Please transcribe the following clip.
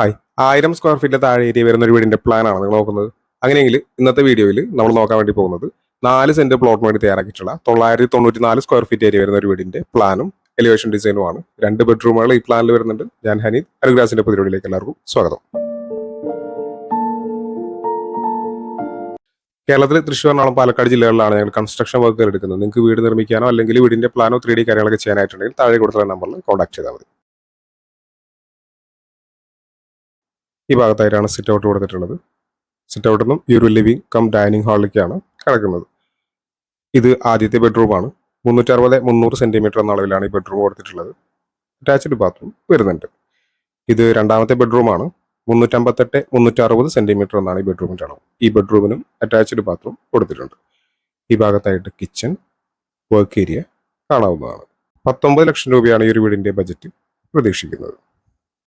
Hi ആയിരം square ഫീറ്റിൽ താഴെ ഏരിയ വരുന്ന ഒരു വീടിന്റെ പ്ലാനാണ് നിങ്ങൾ നോക്കുന്നത്. അങ്ങനെയെങ്കിൽ ഇന്നത്തെ വീഡിയോയിൽ നമ്മൾ നോക്കാൻ വേണ്ടി പോകുന്നത് നാല് സെന്റ് പ്ലോട്ട് വേണ്ടി തയ്യാറാക്കിയിട്ടുള്ള തൊള്ളായിരത്തി തൊണ്ണൂറ്റി നാല് സ്ക്വയർ ഫീറ്റ് ഏരിയ വരുന്ന ഒരു വീടിന്റെ പ്ലാനും എലിവേഷൻ ഡിസൈനുമാണ് രണ്ട് ബെഡ്റൂമുകൾ ഈ പ്ലാനിൽ വരുന്നുണ്ട്. ഞാൻ ഹനീദ് അരുഗ്രാസിന്റെ പരിപാടിയിലേക്ക് എല്ലാവർക്കും സ്വാഗതം. കേരളത്തിൽ തൃശ്ശൂർ എറണാകുളം പാലക്കാട് ജില്ലകളിലാണ് ഞങ്ങൾ കൺസ്ട്രക്ഷൻ വർക്കുകൾ എടുക്കുന്നത്. നിങ്ങൾക്ക് വീട് നിർമ്മിക്കാനോ അല്ലെങ്കിൽ വീടിന്റെ പ്ലാനോ ത്രീ ഡി കാര്യങ്ങളൊക്കെ ചെയ്യാനായിട്ടുണ്ടെങ്കിൽ താഴെ കൊടുത്തുള്ള നമ്പറിൽ കോൺടാക്ട് ചെയ്താൽ മതി. ഈ ഭാഗത്തായിട്ടാണ് സിറ്റ് ഔട്ട് കൊടുത്തിട്ടുള്ളത്. സിറ്റ് ഔട്ടിൽ നിന്നും ഈ ഒരു ലിവിംഗ് കം ഡൈനിങ് ഹാളിലേക്കാണ് കിടക്കുന്നത്. ഇത് ആദ്യത്തെ ബെഡ്റൂമാണ് മുന്നൂറ്റി അറുപത് മുന്നൂറ് സെന്റിമീറ്റർ എന്ന അളവിലാണ് ഈ ബെഡ്റൂം കൊടുത്തിട്ടുള്ളത്. അറ്റാച്ച്ഡ് ബാത്റൂം വരുന്നുണ്ട്. ഇത് രണ്ടാമത്തെ ബെഡ്റൂമാണ് മുന്നൂറ്റമ്പത്തെട്ട് മുന്നൂറ്റി അറുപത് സെന്റിമീറ്റർ എന്നാണ് ഈ ബെഡ്റൂമിന്റെ അളവ്. ഈ ബെഡ്റൂമിനും അറ്റാച്ച്ഡ് ബാത്റൂം കൊടുത്തിട്ടുണ്ട്. ഈ ഭാഗത്തായിട്ട് കിച്ചൺ വർക്ക് ഏരിയ കാണാവുന്നതാണ്. പത്തൊമ്പത് ലക്ഷം രൂപയാണ് ഈ ഒരു വീടിന്റെ ബജറ്റ് പ്രതീക്ഷിക്കുന്നത്.